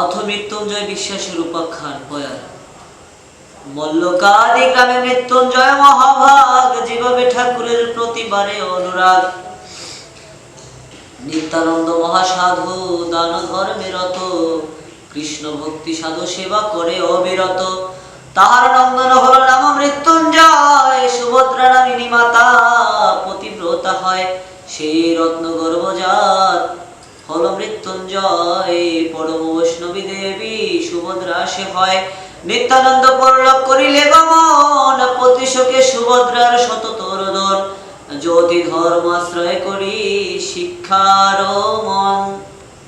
অথ মৃত্যুঞ্জয় বিশ্বাসের উপাখ্যান, বয়ান। মল্লকাদি গ্রামে মৃত্যুঞ্জয় মহাভাগ যেভাবে ঠাকুরের প্রতিবারে অনুরাগ। নিত্যানন্দ মহাসাধু দান ধর্মে রত, কৃষ্ণ ভক্তি সাধু সেবা করে অবিরত। তাহার নন্দন হল নাম মৃত্যুঞ্জয়, সুভদ্রা নামিনী মাতা পতিব্রতা হয় সেই রত্ন গর্ভজাত হল মৃত্যুঞ্জয়, পরম বৈষ্ণবী দেবী সুভদ্রা সে হয়। নিত্যানন্দ পরলোক করিলে গমন প্রতিশোকে সুভদ্রার আশ্রয় করি, শিক্ষার মন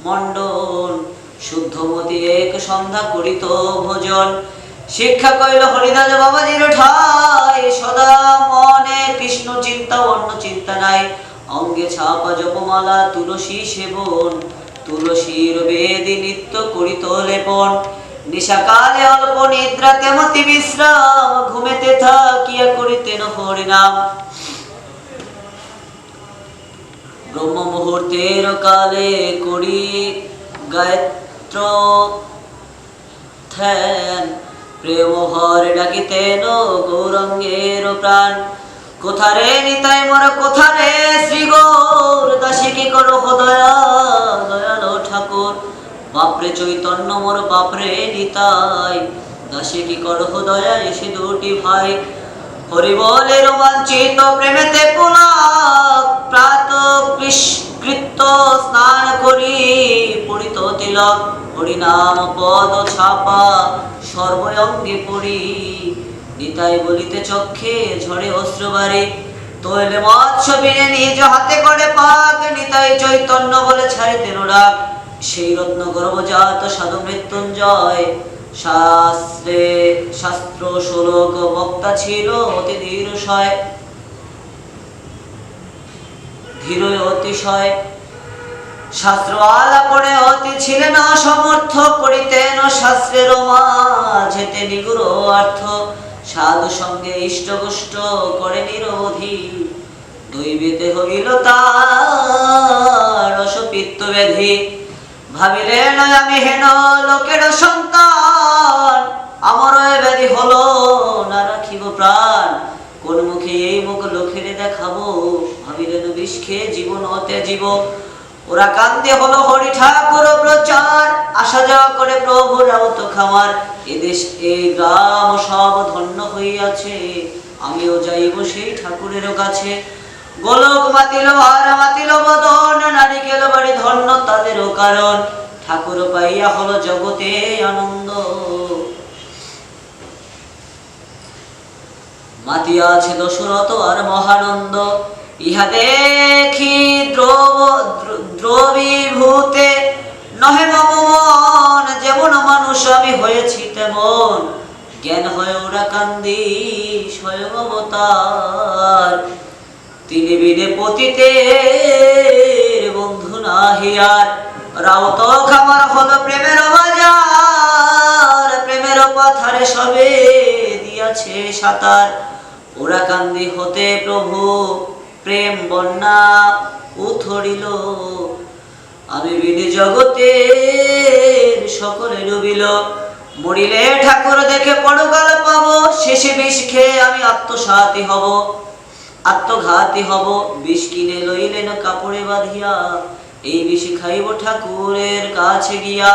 মণ্ডল, শুদ্ধমতি এক সন্ধ্যা করিত ভোজন। শিক্ষা কইল, হরিদাস বাবাজির ঠাই, সদা মনে কৃষ্ণ চিন্তা, অন্য চিন্তা নাই। অঙ্গে ছাপা জপমালা তুলসী সেবন তুলসীর বেদি নিত্য করিত লেপন। নিশাকালে অল্প নিদ্রা তেমতি বিশ্রাম, ঘুমেতে থাকিয়া করিতেন হরিনাম। ব্রহ্ম মুহূর্তের কালে করি গায়ত্র ধ্যান। প্রেম হরে ডাকিতেন গৌরঙ্গের প্রাণ। কোথারে নিতাই মোর কোথারে? শ্রী গৌর দাসী কি করো দয়া, দয়াল ঠাকুর? বাপরে চৈতন্য মোর বাপরে নিতাই দাসী কি করো দয়া, এসে দুটি ভাই। হরি বলে রোমাঞ্চিত প্রেমেতে পুলক প্রাত স্নান করি, পড়িত তিলক হরি নাম পদ ছাপা সর্বঙ্গে পড়ি। নিতাই বলিতে চক্ষে ঝরে অস্ত্র বাড়ি তৈলে নিজ হাতে করে পাক, নিতাই চৈতন্য বলে সেই রত্ন গর্ভজাত সাধু মৃত্যুঞ্জয়। শাস্ত্রে শাস্ত্র বক্তা ছিল অতি ধীরশয় ধীর অতিশয় শাস্ত্র আলাপনে অতি ছিলেন সমর্থ করিতেন শাস্ত্রের মাঝেতে নিগুড় অর্থ। সাধু সঙ্গে ইষ্ট গোষ্ঠ করে নিরোধী। দৈবেতে হইল তার অসপিত্ত ব্যাধি। ভাবিলেন আমি হেন লোকের সন্তান। আমার ব্যাধি হলো, না রাখিব প্রাণ। কোন মুখে এই মুখ লোকের দেখাবো? ভাবিলেন বিষ খেয়ে জীবন অতে জীব ওরা কান্দে হলো হরি ঠাকুর প্রচার। আসা যাওয়া করে প্রভু রাউত খামার এদেশ এই গ্রাম সব ধন্য হইয়াছে। আমিও যাইব সেই ঠাকুরের কাছে। গোলক মাতিল আর মাতিল, বদন, নারিকেল বাড়ি ধন্য তাদেরও কারণ। ঠাকুর পাইয়া হলো জগতে আনন্দ। মাতিয়া আছে দশরথ আর মহানন্দ। ইহা দেখি দ্রব দ্র- দ্রবীভূতে নহে মম মন যেমন মানুষ আমি হয়েছি তেমন জ্ঞান হয় ওরা কান্দি স্বয়ং অবতার। তিনি বিনে পতিতে বন্ধু নাহিয়ার রাউত খামার হলো প্রেমের বাজার, প্রেমের পাথারে সবে দিয়াছে সাতার। ওরা কান্দি হতে প্রভু, প্রেম বন্যা উথরিল আমি বিধি জগতে সকলে ডুবিল। মরিলে ঠাকুর, দেখে পড়গাল পাবো, শেষে বিষ খেয়ে আমি আত্মসাতি হব, আত্মঘাতী হব। বিষ কিনে লইলেন কাপড়ে বাঁধিয়া, এই বিষ খাইব ঠাকুরের কাছে গিয়া।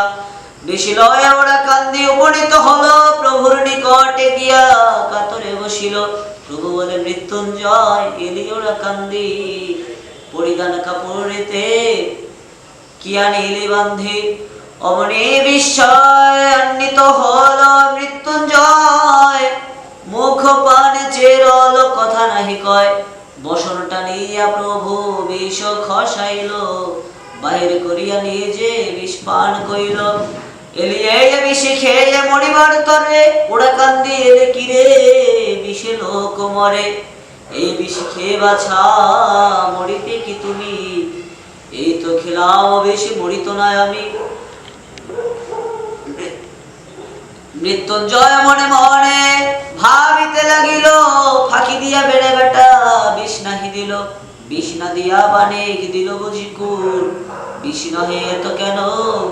বেশি লয় ওরা কান্দি উপনীত হলো, প্রভুর নিকটে গিয়া কাতরে বসিল। প্রভু বলে মৃত্যুঞ্জয়, এলি ওরা কান্দি, পরিধান কাপড়েতে কিয়া নীলি বান্ধি অমনি বিস্ময় আন্বিত হল মৃত্যুঞ্জয়। মুখ পানে চেরল কথা নাহি কয়। বসন টানিয়া প্রভু বিষ খসাইল। বাহির করিয়া নিজে বিষ পান কইল এলিয়ে বিষে খেয়ে মরিবার তরে ওরা কান্দি এলে কিরে বিষে লোক মরে। এই বিষ খেয়ে বাছা, মরিতে কি তুমি? এই তো খেলাও বেশি মরিত না আমি। মৃত্যুঞ্জয় মনে মনে ভাবিতে লাগিল, ফাঁকি দিয়া বেড়ে বেটা বিষ নাহি দিল। বিষ না দিয়া বানেক দিল বুঝি কুর বিষ নহে তো কেন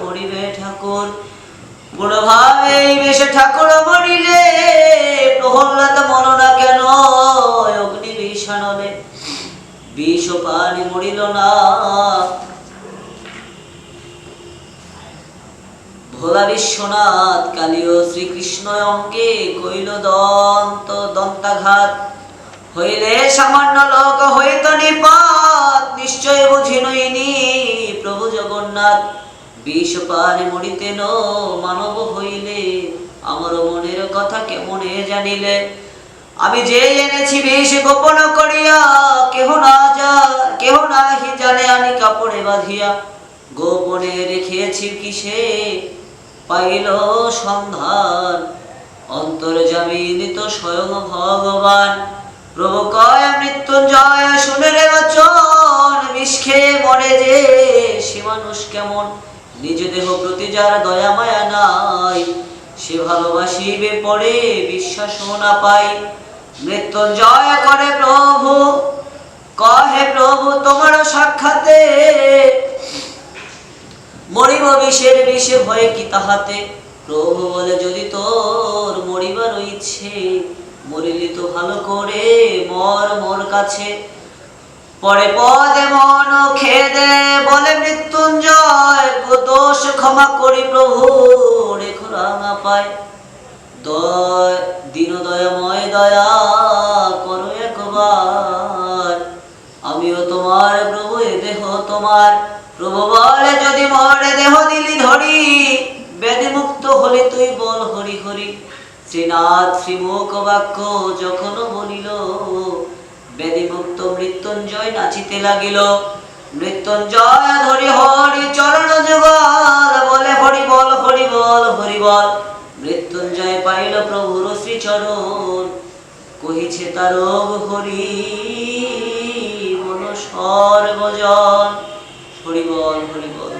মরিবে ঠাকুর? গুণভাবে এই বেশে ঠাকুর মরিলে প্রহ্লাদ মন না কেন অগ্নি বিষ পানি মরিল না ভোলা বিশ্বনাথ, কালীয় শ্রীকৃষ্ণ অঙ্গে কইল দন্ত দন্তাঘাত। হইলে সামান্য লোক হইত নিপাত নিশ্চয় বুঝি নইনি প্রভু জগন্নাথ। বিষ পানে মরিতেন মানব হইলে, আমার মনের কথা কেমনে জানিলে? আমি যে এনেছি বিষ গোপন করিয়া, কেহ না যা কেহ নাহি জানে আমি কাপড়ে বাঁধিয়া। গোপনে রেখেছি কিসে? পাইল সন্ধান। অন্তর জামিনিত স্বয়ং ভগবান। প্রভু কয় মৃত্যুঞ্জয়, শুনে রে বচন খেয়ে মরে যে সে মানুষ কেমন? নিজ দেহ প্রতি যার দয়া, মায়া নাই, সে ভালোবাসিবে পরে বিশ্বাস না পাই। মৃত্যুঞ্জয় করে প্রভু, কহে প্রভু তোমার সাক্ষাতে মরিব বিষের বিষে ভয়ে কি তাহাতে? প্রভু বলে, যদি তোর মরিবার ইচ্ছে, মরিলি তো ভালো করে, মর মোর কাছে। পরে পদে মন খেদে বলে, মৃত্যুঞ্জয় দোষ ক্ষমা করি প্রভু, রেখো রাঙা পায়। দয় দিন দয়াময় দয়া করো একবার। আমিও তোমার প্রভু, এ দেহ তোমার। প্রভু বলে, যদি মরে দেহ দিলি ধরি ব্যাধি মুক্ত হলে তুই বল হরি হরি। শ্রীনাথ শ্রীমুখ বাক্য যখন বলিল ব্যাধি মুক্ত মৃত্যুঞ্জয় নাচিতে লাগিল। মৃত্যুঞ্জয় ধরি হরি চরণ যুগল, বলে হরি বল হরি বল হরি বল। মৃত্যুঞ্জয় পাইল প্রভুর শ্রীচরণ। কহিছে তার হরি, মন সর্বজল হরিবল হরিবল